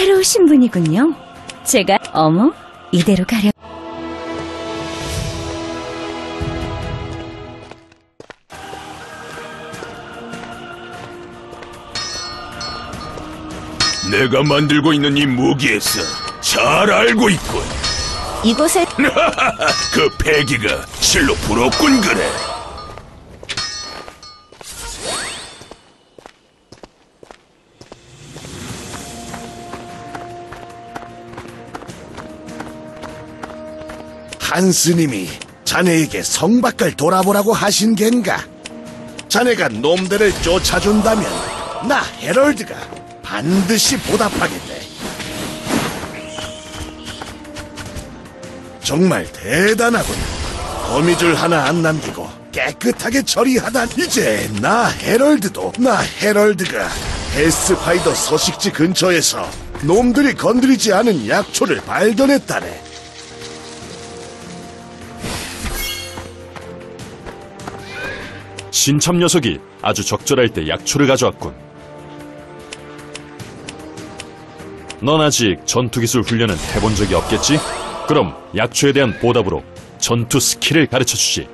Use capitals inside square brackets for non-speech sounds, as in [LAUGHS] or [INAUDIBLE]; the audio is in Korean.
새로우신 분이군요. 제가 어머 이대로 가려. 내가 만들고 있는 이 무기에서 잘 알고 있군. 이곳에 [LAUGHS] 그 패기가 실로 부럽군 그래. 한 스님이 자네에게 성 밖을 돌아보라고 하신 겐가? 자네가 놈들을 쫓아준다면 나 헤럴드가 반드시 보답하겠네. 정말 대단하군. 거미줄 하나 안 남기고 깨끗하게 처리하다. 이제 나 헤럴드도 나 헤럴드가 헤스파이더 서식지 근처에서 놈들이 건드리지 않은 약초를 발견했다네. 신참 녀석이 아주 적절할 때 약초를 가져왔군. 넌 아직 전투기술 훈련은 해본 적이 없겠지? 그럼 약초에 대한 보답으로 전투 스킬을 가르쳐 주지.